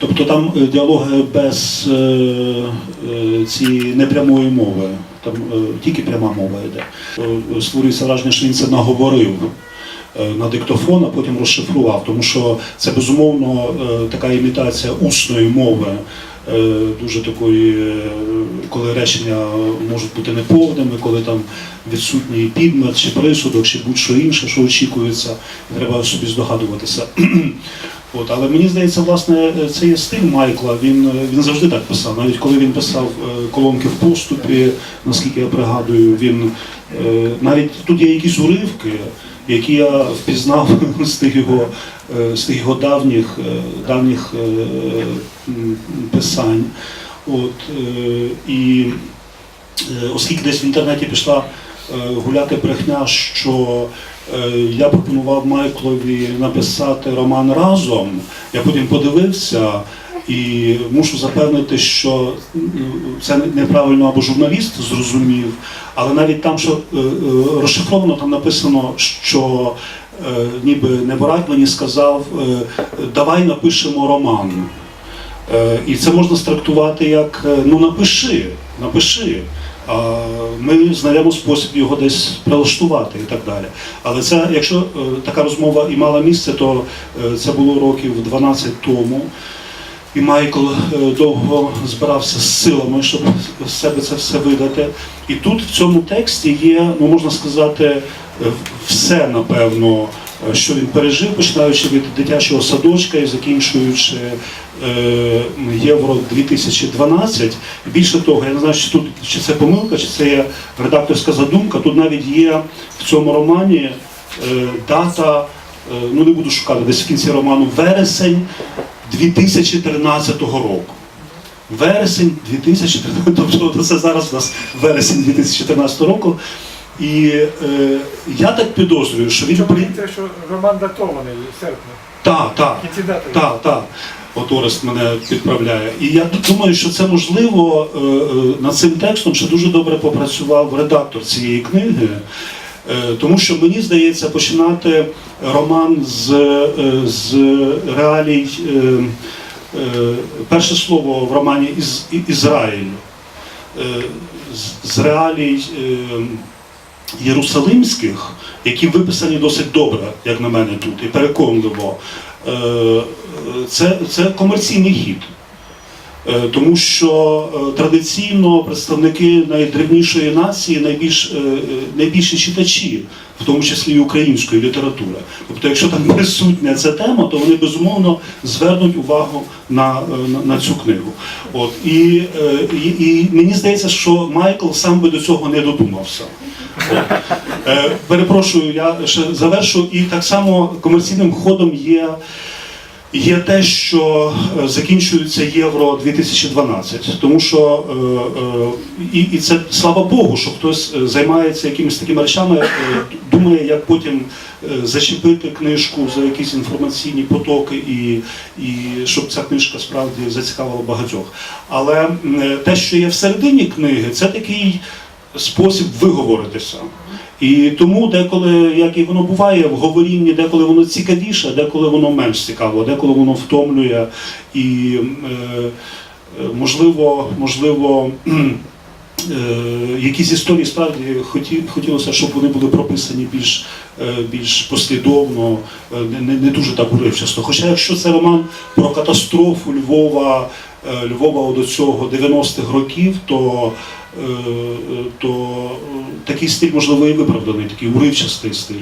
Тобто там е, діалоги без е, е, цієї непрямої мови, там тільки пряма мова йде. Створюється враження, що він це наговорив на диктофон, а потім розшифрував, тому що це безумовно така імітація усної мови. Дуже такої, коли речення можуть бути неповними, коли там відсутній підмет чи присудок, чи будь-що інше, що очікується, треба собі здогадуватися. От, але мені здається, власне, це є стиль Майкла. Він, він завжди так писав. Навіть коли він писав е, колонки в поступі, наскільки я пригадую, він е, навіть тут є якісь уривки, які я впізнав з тих його, е, з тих його давніх, давніх писань. От, і оскільки десь в інтернеті пішла гуляти брехня, що е, я пропонував Майклові написати роман разом, я потім подивився і мушу запевнити, що це неправильно або журналіст зрозумів, але навіть там, що е, е, розшифровано, там написано, що е, ніби Неборак мені сказав, е, давай напишемо роман. Е, І це можна страктувати як е, ну напиши, напиши. Ми знайдемо спосіб його десь прилаштувати і так далі. Але це, якщо е, така розмова і мала місце, то е, це було років 12 тому. І Майкл е, довго збирався з силами, щоб з себе це все видати. І тут в цьому тексті є, ну можна сказати, все напевно, що він пережив, починаючи від дитячого садочка і закінчуючи е, Євро 2012. Більше того, я не знаю, чи тут чи це помилка, чи це є редакторська задумка. Тут навіть є в цьому романі е, дата, е, ну не буду шукати, десь в кінці роману вересень 2013 року. Вересень 2013, тобто це зараз у нас вересень 2014 року. І е, я так підозрюю, що він Чому що роман датований в серпні? Так, так. Так, так. От Орест мене підправляє. І я думаю, що це можливо е, е, над цим текстом ще дуже добре попрацював редактор цієї книги. Е, Тому що мені здається починати роман з, з реалій. Перше слово в романі Із, Ізраїль. З- реалій єрусалимських, які виписані досить добре, як на мене тут, і переконливо. Е, Це, це комерційний хід. Е, Тому що е, традиційно представники найдревнішої нації найбільш, найбільші читачі, в тому числі і української літератури. Тобто, якщо там присутня ця тема, то вони безумовно звернуть увагу на, на, на цю книгу. От і, і, і мені здається, що Майкл сам би до цього не додумався. Е, Перепрошую, я ще завершу. І так само комерційним ходом є. Є те, що е, закінчується Євро 2012, тому що е, е, і, це слава Богу, що хтось займається якимись такими речами, думає, як потім зачепити книжку за якісь інформаційні потоки, і, і щоб ця книжка справді зацікавила багатьох. Але те, що є всередині книги, це такий спосіб виговоритися. І тому деколи, як і воно буває в говорінні, деколи воно цікавіше, деколи воно менш цікаво, деколи воно втомлює. І е, е, можливо, можливо, якісь історії справді хоті, хотілося, щоб вони були прописані більш, е, більш послідовно, е, не, не, дуже так уривчасто. Хоча якщо це роман про катастрофу Львова, е, Львова до цього 90-х років, то е, то е, такий стиль можливо і виправданий, такий уривчастий стиль.